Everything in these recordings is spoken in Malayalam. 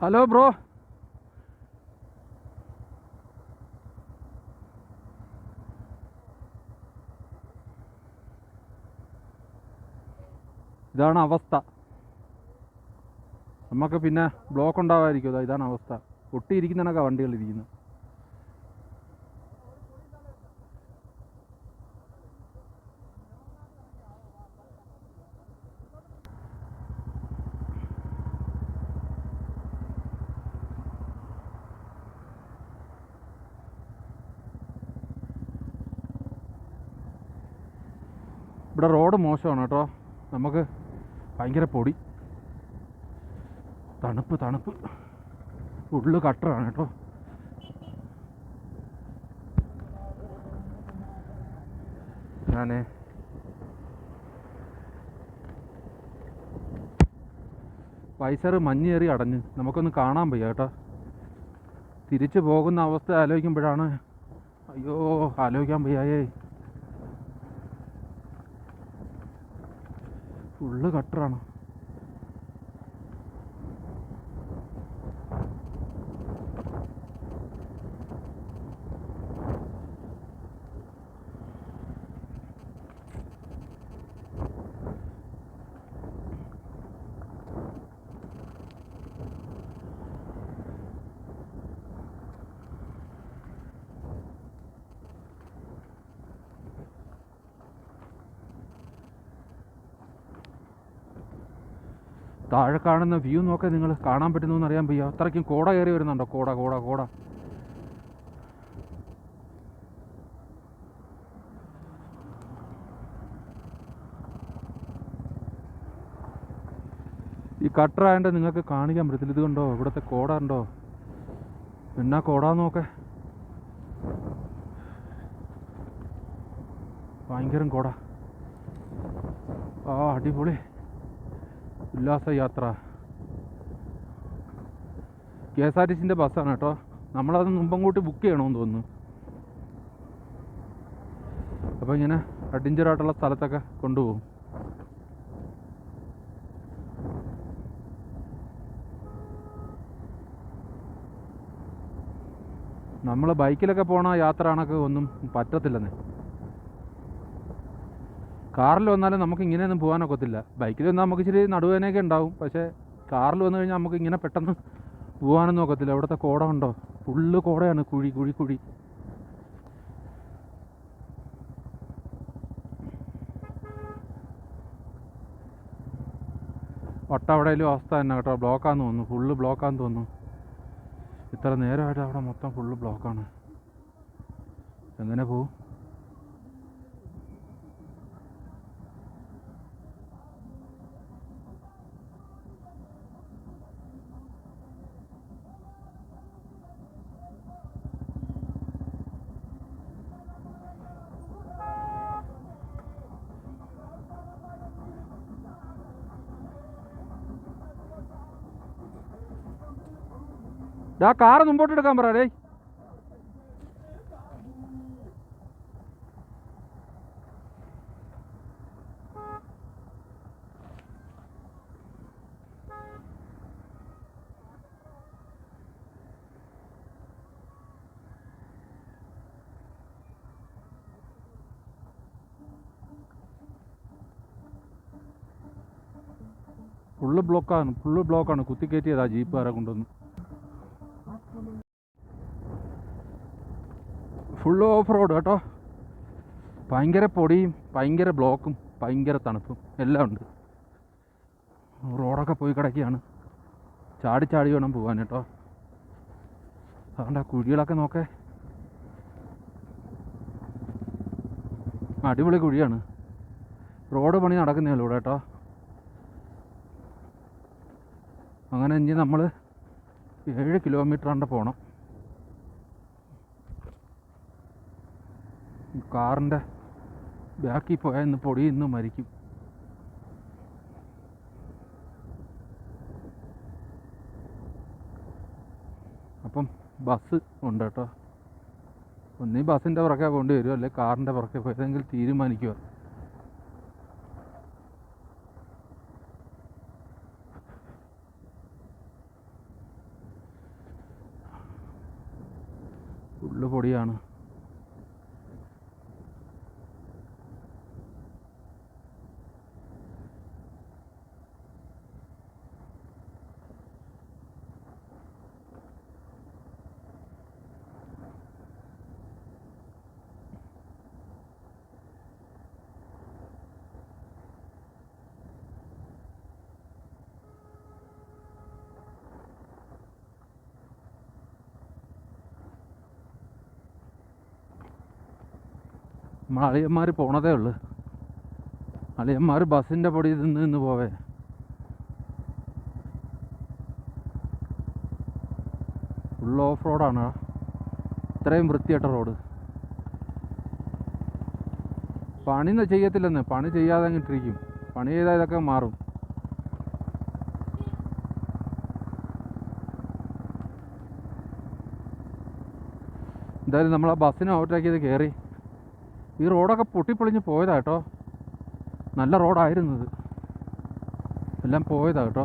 ഹലോ ബ്രോ ഇതാണ് അവസ്ഥ. നമുക്ക് പിന്നെ ബ്ലോക്ക് ഉണ്ടാവാതിരിക്കും ഇതാണ് അവസ്ഥ. ഒട്ടിയിരിക്കുന്നതിനൊക്കെ വണ്ടികൾ ഇരിക്കുന്നത് ഇവിടെ റോഡ് മോശമാണ് കേട്ടോ. നമുക്ക് ഭയങ്കര പൊടി. തണുപ്പ് തണുപ്പ്. ഉള്ളു കട്ടറാണ് കേട്ടോ. ഞാനേ വൈസർ മഞ്ഞേറി അടഞ്ഞ്. നമുക്കൊന്ന് കാണാൻ വയ്യ കേട്ടോ. തിരിച്ചു പോകുന്ന അവസ്ഥ ആലോചിക്കുമ്പോഴാണ് അയ്യോ ആലോചിക്കാൻ വയ്യായേ. ഫുള്ള് കട്ടറാണ് താഴെ കാണുന്ന വ്യൂ നോക്കി നിങ്ങൾ കാണാൻ പറ്റുന്നു അറിയാൻ വയ്യ. അത്രയ്ക്കും കോട കയറി വരുന്നുണ്ടോ? കോട കോട കോട. ഈ കട്ടറായതുകൊണ്ട് നിങ്ങൾക്ക് കാണിക്കാൻ പറ്റത്തില്ല ഇത് കണ്ടോ? ഇവിടുത്തെ കോട ഉണ്ടോ എന്നാ കോടാ നോക്കെ. ഭയങ്കരം കോട. ആ അടിപൊളി. ഉല്ലാസയാത്ര കെ എസ് ആർ ടി സിന്റെ ബസ്സാണ് കേട്ടോ. നമ്മളത് മുമ്പും കൂട്ടി ബുക്ക് ചെയ്യണമെന്ന് തോന്നുന്നു. അപ്പോൾ ഇങ്ങനെ അഡ്വഞ്ചറായിട്ടുള്ള സ്ഥലത്തൊക്കെ കൊണ്ടുപോകും. നമ്മൾ ബൈക്കിലൊക്കെ പോണ യാത്ര കണക്ക് ഒന്നും പറ്റത്തില്ലെന്നേ. കാറിൽ വന്നാലും നമുക്ക് ഇങ്ങനെയൊന്നും പോകാനൊക്കത്തില്ല ബൈക്കിൽ വന്നാൽ നമുക്ക് ഇച്ചിരി നടുവേനയൊക്കെ ഉണ്ടാവും. പക്ഷേ കാറിൽ വന്നു കഴിഞ്ഞാൽ നമുക്ക് ഇങ്ങനെ പെട്ടെന്ന് പോകാനൊന്നും ഒക്കത്തില്ല. ഇവിടുത്തെ കോട ഉണ്ടോ? ഫുള്ള് കോടയാണ്. കുഴി കുഴി കുഴി. വട്ടവടയിലും അവസ്ഥ തന്നെ കേട്ടോ. ബ്ലോക്കാന്ന് തോന്നുന്നു. ഫുള്ള് ബ്ലോക്കാന്ന് തോന്നുന്നു. ഇത്ര നേരമായിട്ട് അവിടെ മൊത്തം ഫുള്ള് ബ്ലോക്കാണ്. എങ്ങനെ പോവും? ആ കാറ് മുമ്പോട്ട് എടുക്കാൻ പറ ഡേയ്. ഫുള്ള് ബ്ലോക്കാണ് ഫുള്ള് ബ്ലോക്കാണ് കുത്തിക്കയറ്റിയതാ ജീപ്പുകാരെ കൊണ്ടുവന്ന്. ഫുൾ ഓഫ് റോഡ് കേട്ടോ. ഭയങ്കര പൊടിയും ഭയങ്കര ബ്ലോക്കും ഭയങ്കര തണുപ്പും എല്ലാം ഉണ്ട്. റോഡൊക്കെ പോയി കിടക്കുകയാണ്. ചാടി ചാടി വേണം പോകാൻ കേട്ടോ. അതുകൊണ്ട് ആ കുഴികളൊക്കെ നോക്കേ. അടിപൊളി കുഴിയാണ്. റോഡ് പണി നടക്കുന്നേ ഉള്ളൂ കേട്ടോ. അങ്ങനെ ഇനി നമ്മൾ ഏഴ് കിലോമീറ്റർ കണ്ട് പോകണം കാറിന്റെ ബാക്കിൽ പോയാൽ ഇന്ന് പൊടി ഇന്ന് മരിക്കും. അപ്പം ബസ് ഉണ്ട് കേട്ടോ. ഒന്നീ ബസ്സിന്റെ പുറകെ പോകേണ്ടി വരും അല്ലെങ്കിൽ കാറിന്റെ പുറകെ പോയതെങ്കിൽ തീരുമാനിക്കുക ഉള്ളു പൊടിയാണ്. അളിയന്മാർ പോണതേ ഉള്ളു. അളിയന്മാർ ബസ്സിന്റെ പൊടി നിന്ന് നിന്ന് പോവേ. ഫുൾ ഓഫ് റോഡാണ്. ഇത്രയും വൃത്തിയായിട്ട റോഡ്. പണി ചെയ്യത്തില്ലെന്ന്. പണി ചെയ്യാതെ അങ്ങിട്ടിരിക്കും പണി ചെയ്താൽ ഇതൊക്കെ മാറും. എന്തായാലും നമ്മൾ ആ ബസ്സിനെ ഓവർടേക്ക് ചെയ്ത് കയറി ഈ റോഡൊക്കെ പൊട്ടിപ്പൊളിഞ്ഞ് പോയതാ കേട്ടോ. നല്ല റോഡായിരുന്നു ഇത് എല്ലാം പോയതാ കേട്ടോ.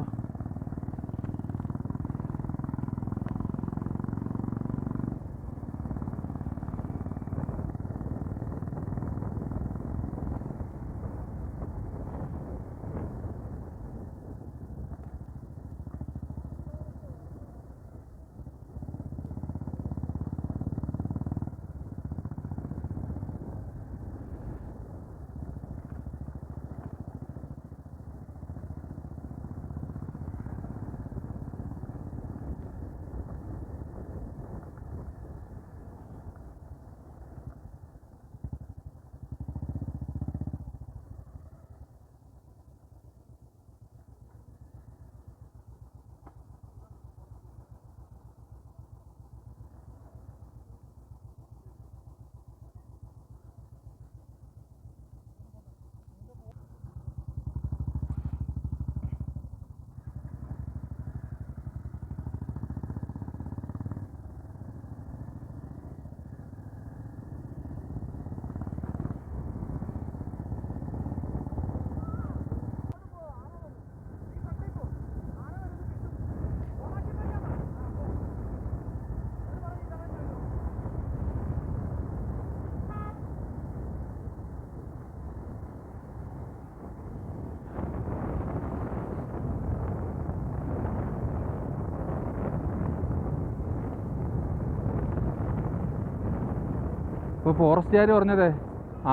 ഇപ്പോൾ ഫോറസ്റ്റുകാർ പറഞ്ഞതേ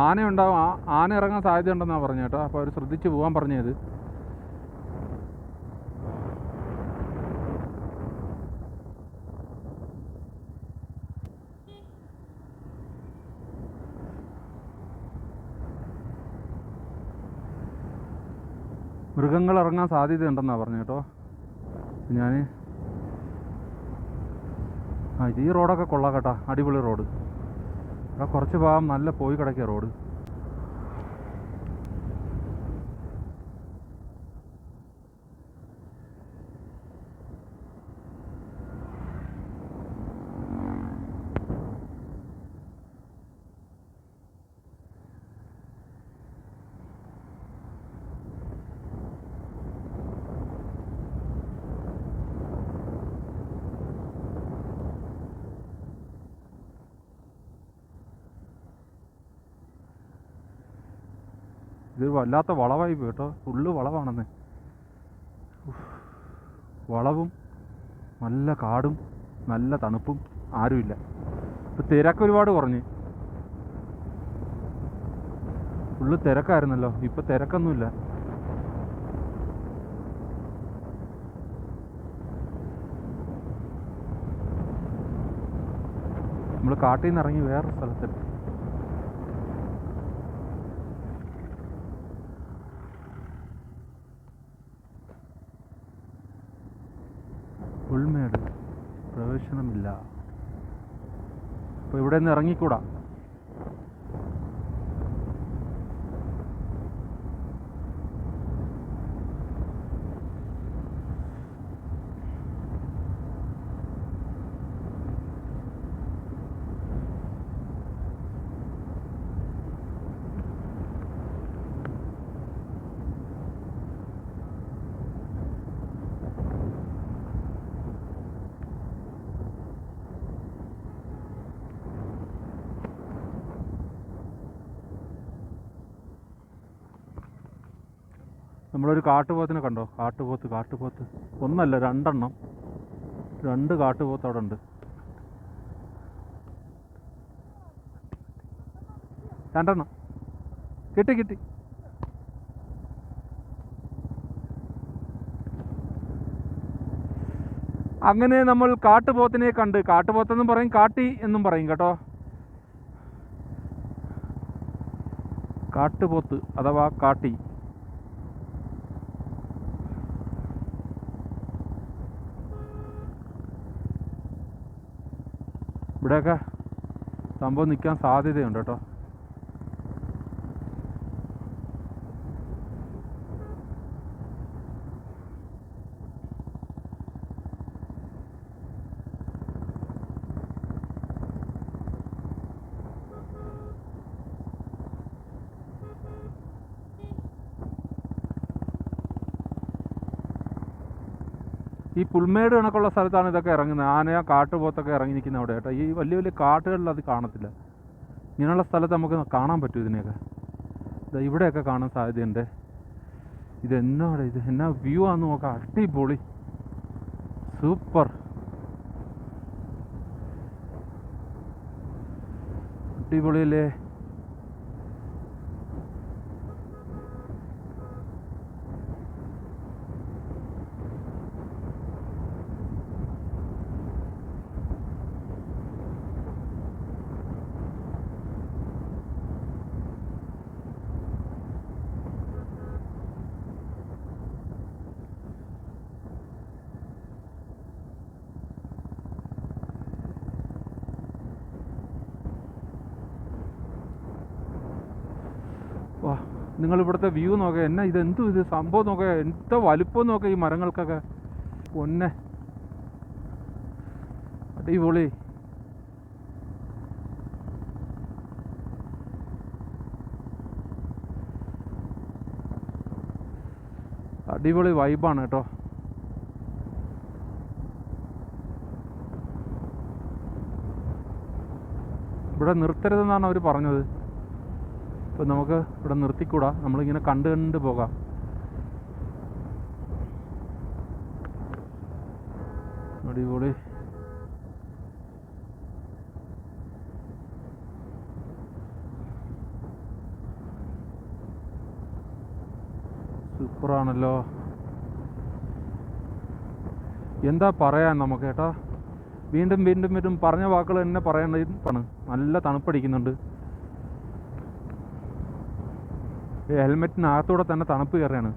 ആന ഉണ്ടാവും ആന ഇറങ്ങാൻ സാധ്യത ഉണ്ടെന്നാണ് പറഞ്ഞു കേട്ടോ. അപ്പോൾ അവർ ശ്രദ്ധിച്ച് പോകാൻ പറഞ്ഞത്. മൃഗങ്ങൾ ഇറങ്ങാൻ സാധ്യത സാധ്യതയുണ്ടെന്നാണ് പറഞ്ഞു കേട്ടോ. ഞാൻ ആ ഈ റോഡൊക്കെ കൊള്ളാം കേട്ടോ. അടിപൊളി റോഡ്. ഇവിടെ കുറച്ച് ഭാഗം നല്ല പോയി കിടക്കുക റോഡ്. ഇതൊരു വല്ലാത്ത വളവായി പോയി കേട്ടോ ഫുള്ള് വളവാണെന്ന്. വളവും നല്ല കാടും നല്ല തണുപ്പും ആരുമില്ല. ഇപ്പം തിരക്ക് ഒരുപാട് കുറഞ്ഞ്. ഫുള്ള് തിരക്കായിരുന്നല്ലോ. ഇപ്പം തിരക്കൊന്നുമില്ല. നമ്മൾ കാട്ടിൽ നിന്ന് ഇറങ്ങി വേറെ സ്ഥലത്തെത്തി പുൽമേട് പ്രവേശനമില്ല. അപ്പോൾ ഇവിടെ നിന്ന് ഇറങ്ങിക്കൂടാ? നമ്മളൊരു കാട്ടുപോത്തിനെ കണ്ടോ? കാട്ടുപോത്ത് കാട്ടുപോത്ത്. ഒന്നല്ല രണ്ടെണ്ണം. രണ്ട് കാട്ടുപോത്ത് അവിടെ ഉണ്ട്. രണ്ടെണ്ണം. കിട്ടി കിട്ടി. അങ്ങനെ നമ്മൾ കാട്ടുപോത്തിനെ കണ്ട് കാട്ടുപോത്തെന്നും പറയും കാട്ടി എന്നും പറയും കേട്ടോ. കാട്ടുപോത്ത് അഥവാ കാട്ടി. ഇവിടെയൊക്കെ സംഭവം നിൽക്കാൻ സാധ്യതയുണ്ട് കേട്ടോ. പുൽമേട് കണക്കുള്ള സ്ഥലത്താണ് ഇതൊക്കെ ഇറങ്ങുന്നത്. ആന കാട്ടുപോത്തൊക്കെ ഇറങ്ങി നിൽക്കുന്ന അവിടെ കേട്ടോ. ഈ വലിയ വലിയ കാട്ടുകളിൽ അത് കാണത്തില്ല. ഇങ്ങനെയുള്ള സ്ഥലത്ത് നമുക്ക് കാണാൻ പറ്റും ഇതിനെയൊക്കെ. ഇവിടെയൊക്കെ കാണാൻ സാധ്യതയുണ്ട്. ഇത് എന്നാടെ ഇത്? എന്നാ വ്യൂ ആണെന്ന് നോക്കാം. അടിപൊളി. സൂപ്പർ. അടിപൊളിയല്ലേ വാ നിങ്ങൾ ഇവിടുത്തെ വ്യൂ നോക്കുക എന്നാ ഇത് എന്തു ഇത് സംഭവം നോക്കുക എന്താ വലുപ്പം നോക്കുക ഈ മരങ്ങൾക്കൊക്കെ. പൊന്നെ. അടിപൊളി. അടിപൊളി വൈബാണ് കേട്ടോ. ഇവിടെ നിർത്തരുതെന്നാണ് അവർ പറഞ്ഞത്. ഇപ്പം നമുക്ക് ഇവിടെ നിർത്തിക്കൂടാ. നമ്മളിങ്ങനെ കണ്ട് കണ്ട് പോകാം. അടിപൊളി. സൂപ്പറാണല്ലോ. എന്താ പറയാൻ നമുക്ക് കേട്ടോ വീണ്ടും വീണ്ടും വീണ്ടും പറഞ്ഞ വാക്കുകൾ തന്നെ പറയേണ്ടതാണ് നല്ല തണുപ്പടിക്കുന്നുണ്ട് ഈ ഹെൽമെറ്റിനകത്തൂടെ തന്നെ തണുപ്പ് കയറുകയാണ്.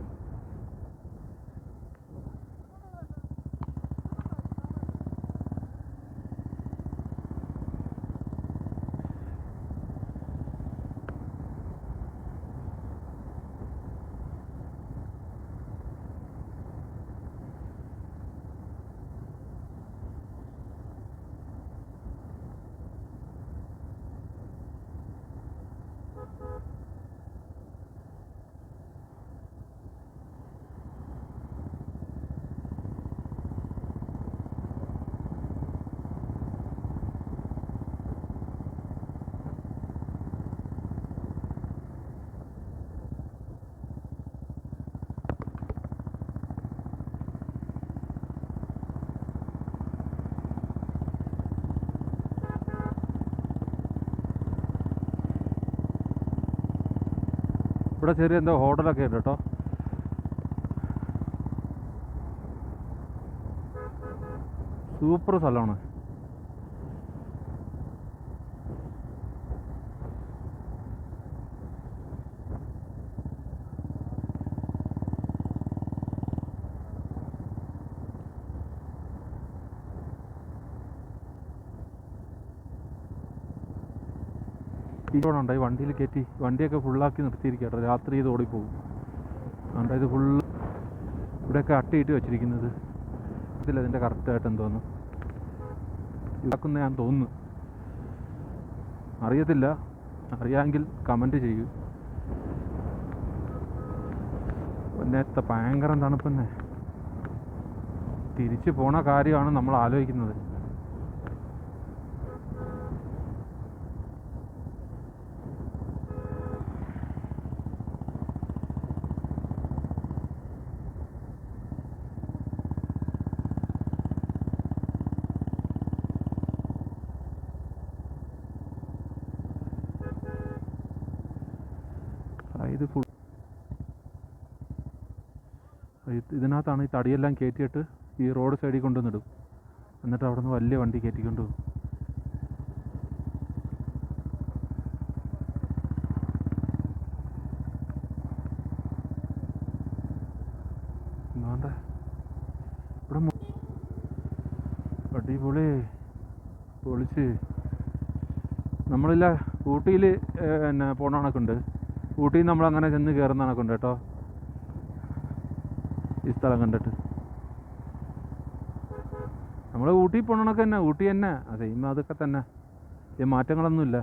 ഇവിടെ ചെറിയ എന്തോ ഹോട്ടലൊക്കെ ഉണ്ട് കേട്ടോ. സൂപ്പർ സ്ഥലമാണ്. ഉണ്ട് ഉണ്ടായി വണ്ടിയിൽ കയറ്റി വണ്ടിയൊക്കെ ഫുള്ളാക്കി നിർത്തിയിരിക്കുക രാത്രി ഇത് ഓടിപ്പോകും. അതുകൊണ്ട് ഇത് ഫുള്ള് ഇവിടെയൊക്കെ അട്ടിയിട്ട് വെച്ചിരിക്കുന്നത്. ഇതിൽ അതിന്റെ കറക്റ്റായിട്ട് എന്തോന്ന്? ഇതാക്കുന്ന ഞാൻ തോന്നുന്നു. അറിയത്തില്ല. അറിയാമെങ്കിൽ കമന്റ് ചെയ്യൂ. നേരത്തെ ഭയങ്കര തണുപ്പന്നെ. തിരിച്ചു പോണ കാര്യമാണ് നമ്മൾ ആലോചിക്കുന്നത് ഇത് ഫുൾ ഇതിനകത്താണ് ഈ തടിയെല്ലാം കയറ്റിയിട്ട് ഈ റോഡ് സൈഡിൽ കൊണ്ടുവന്നിടും എന്നിട്ട് അവിടെ നിന്ന് വലിയ വണ്ടി കയറ്റിക്കൊണ്ട് പോകും അടിപൊളി. പൊളിച്ച്. നമ്മളില്ല ഊട്ടിയിൽ പിന്നെ പോണ കണക്കുണ്ട്. ഊട്ടിയിൽ നമ്മൾ അങ്ങനെ ചെന്ന് കയറുന്ന കണക്കുണ്ട് കേട്ടോ. ഈ സ്ഥലം കണ്ടിട്ട്. നമ്മൾ ഊട്ടി പോണ കണക്ക് തന്നെ ഊട്ടി തന്നെ. അതെ ഇന്ന് അതൊക്കെ തന്നെ. ഈ മാറ്റങ്ങളൊന്നുമില്ല.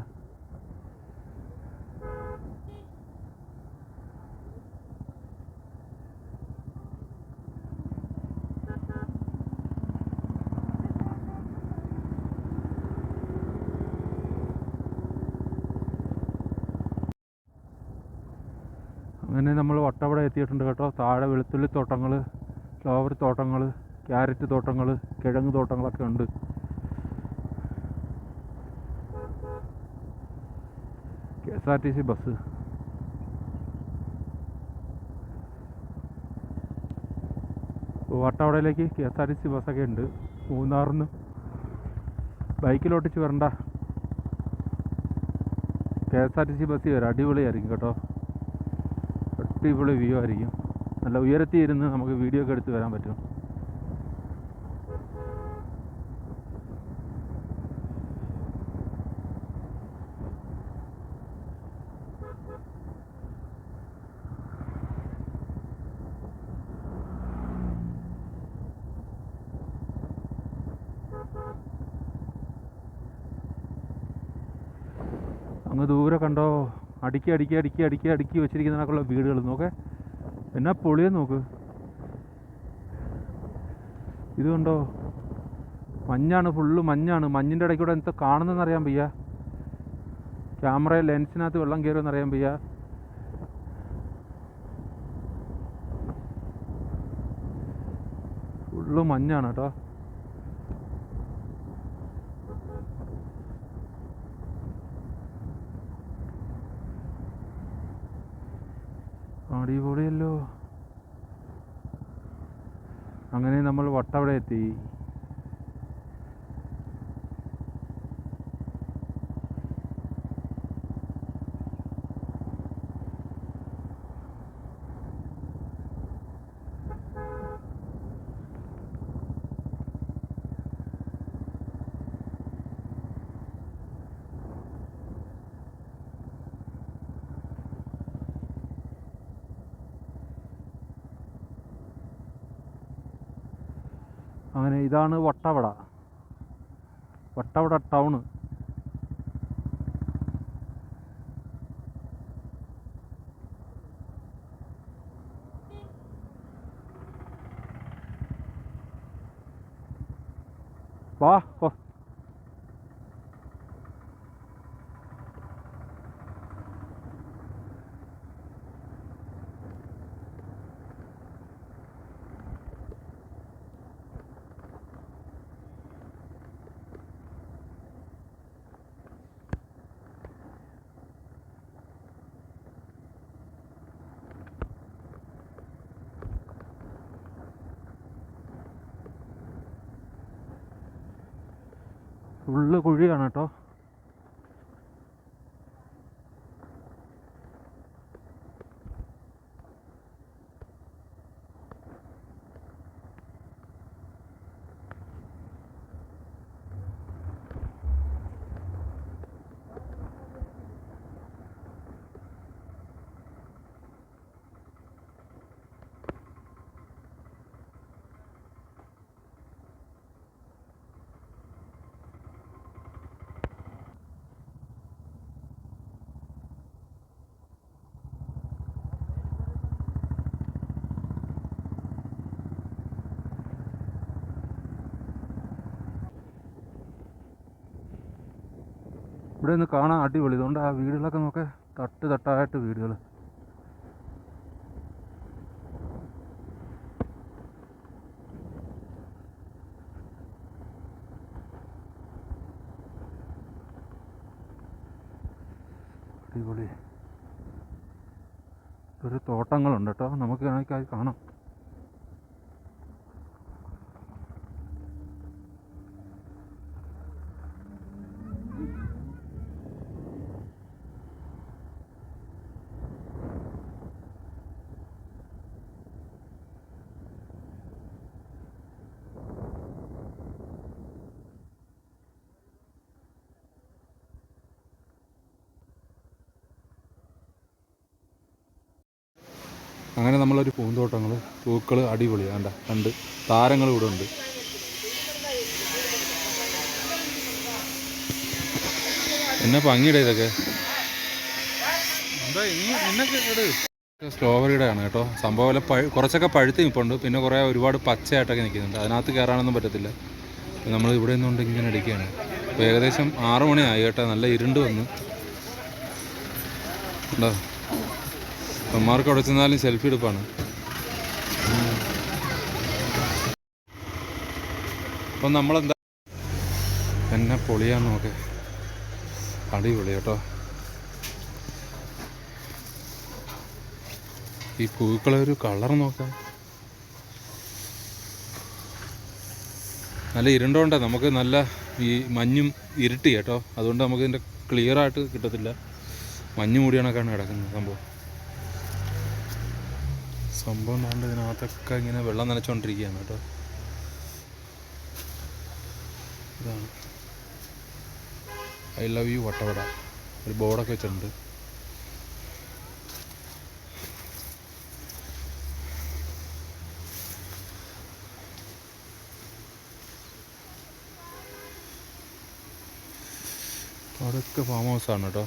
അങ്ങനെ നമ്മൾ വട്ടവട എത്തിയിട്ടുണ്ട് കേട്ടോ. താഴെ വെളുത്തുള്ളി തോട്ടങ്ങൾ ഫ്ലവർ തോട്ടങ്ങൾ ക്യാരറ്റ് തോട്ടങ്ങൾ കിഴങ്ങ് തോട്ടങ്ങളൊക്കെ ഉണ്ട്. K S R T C bus. വട്ടവടയിലേക്ക് K S R T C ബസ്സൊക്കെ ഉണ്ട്. മൂന്നാറിന്ന് ബൈക്കിലോട്ടിച്ച് വരണ്ട K S R T C ബസ്സിൽ വരാം അടിപൊളിയായിരിക്കും കേട്ടോ. അടിപൊളി വ്യൂ ആയിരിക്കും. നല്ല ഉയരത്തിൽ ഇരുന്ന് നമുക്ക് വീഡിയോ ഒക്കെ എടുത്ത് വരാൻ പറ്റും. അങ്ങ് ദൂരെ കണ്ടോ? അടുക്കി അടുക്കി അടുക്കി അടുക്കി അടുക്കി വെച്ചിരിക്കുന്നതിനൊക്കെയുള്ള വീടുകൾ നോക്കെ. എന്നാ പൊളിയെ നോക്ക്. ഇതുണ്ടോ മഞ്ഞാണ് ഫുള്ള് മഞ്ഞാണ്. മഞ്ഞിന്റെ ഇടയ്ക്കൂടെ എന്താ കാണുന്നതെന്ന് അറിയാൻ വയ്യ. ക്യാമറ ലെൻസിനകത്ത് വെള്ളം കയറുമെന്ന് അറിയാൻ വയ്യ. ഫുള്ള് മഞ്ഞാണ് കേട്ടോ. അടിപൊളിയല്ലോ. അങ്ങനെ നമ്മൾ വട്ടവട എത്തി. അങ്ങനെ ഇതാണ് വട്ടവട. വട്ടവട ടൗണ്. വാ ഫുള്ള് കുഴിയാണ് കേട്ടോ. ഇവിടെ നിന്ന് കാണാൻ അടിപൊളി. ഇതുകൊണ്ട് ആ വീടുകളൊക്കെ നോക്കെ തട്ട് തട്ടായിട്ട് വീടുകൾ അടിപൊളി ഒരു തോട്ടങ്ങളുണ്ട് കേട്ടോ നമുക്ക് വേണമെങ്കിൽ അത് കാണാം അങ്ങനെ നമ്മളൊരു പൂന്തോട്ടങ്ങൾ പൂക്കൾ അടിപൊളി. കണ്ട കണ്ട്. താരങ്ങൾ ഇവിടെ ഉണ്ട്. എന്നെ ഭംഗിയുടെ ഇതൊക്കെ? സ്ട്രോബെറിയുടെ ആണ് കേട്ടോ. സംഭവം വല്ല പഴു കുറച്ചൊക്കെ പഴുത്ത് നിൽപ്പുണ്ട് പിന്നെ കുറേ ഒരുപാട് പച്ചയായിട്ടൊക്കെ നിൽക്കുന്നുണ്ട്. അതിനകത്ത് കയറാനൊന്നും പറ്റത്തില്ല. നമ്മൾ ഇവിടെ നിന്നുകൊണ്ട് ഇങ്ങനെ അടിക്കുകയാണ് അപ്പോൾ ഏകദേശം ആറ് മണിയായി കേട്ടോ. നല്ല ഇരുണ്ട് വന്ന്. ഉണ്ടോ അമ്മമാർക്ക് അവിടെ ചെന്നാലും സെൽഫി എടുപ്പാണ്. അപ്പം നമ്മളെന്താ എന്നെ പൊളിയാന്ന് നോക്കെ. അടിപൊളി കേട്ടോ. ഈ പൂക്കളെ ഒരു കളർ നോക്കാം. നല്ല ഇരുണ്ടോണ്ട നമുക്ക് നല്ല ഈ മഞ്ഞും ഇരുട്ടി കേട്ടോ. അതുകൊണ്ട് നമുക്ക് ഇതിന്റെ ക്ലിയർ ആയിട്ട് കിട്ടത്തില്ല. മഞ്ഞ് മൂടിയണക്കാണ് കിടക്കുന്നത് സംഭവം. സംഭവം കൊണ്ട് ഇതിനകത്തൊക്കെ ഇങ്ങനെ വെള്ളം നനച്ചുകൊണ്ടിരിക്കുകയാണ് കേട്ടോ. ഇതാണ്. I love you Vattavada. ഒരു ബോർഡൊക്കെ വെച്ചിട്ടുണ്ട്. അതൊക്കെ ഫാം ഹൗസാണ് കേട്ടോ.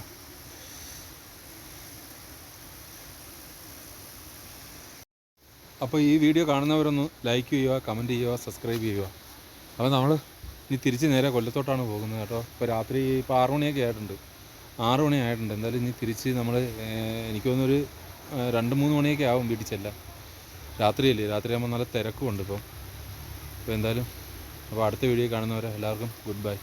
അപ്പോൾ ഈ വീഡിയോ കാണുന്നവരൊന്ന് ലൈക്ക് ചെയ്യുക കമന്റ് ചെയ്യുക സബ്സ്ക്രൈബ് ചെയ്യുക. അപ്പോൾ നമ്മൾ ഇനി തിരിച്ച് നേരെ കൊല്ലത്തോട്ടാണ് പോകുന്നത് കേട്ടോ. ഇപ്പോൾ രാത്രി ഇപ്പോൾ ആറ് മണിയൊക്കെ ആയിട്ടുണ്ട്. ആറ് മണി ആയിട്ടുണ്ട്. എന്തായാലും ഇനി തിരിച്ച് നമ്മൾ എനിക്ക് തോന്നുന്നൊരു രണ്ട് മൂന്ന് മണിയൊക്കെ ആവും വീട്ടിൽ ചെല്ലാൻ. രാത്രിയല്ലേ? രാത്രിയാകുമ്പോൾ നല്ല തിരക്കുമുണ്ട് ഇപ്പം. അപ്പോൾ എന്തായാലും അപ്പോൾ അടുത്ത വീഡിയോ കാണുന്നവരെ എല്ലാവർക്കും ഗുഡ് ബൈ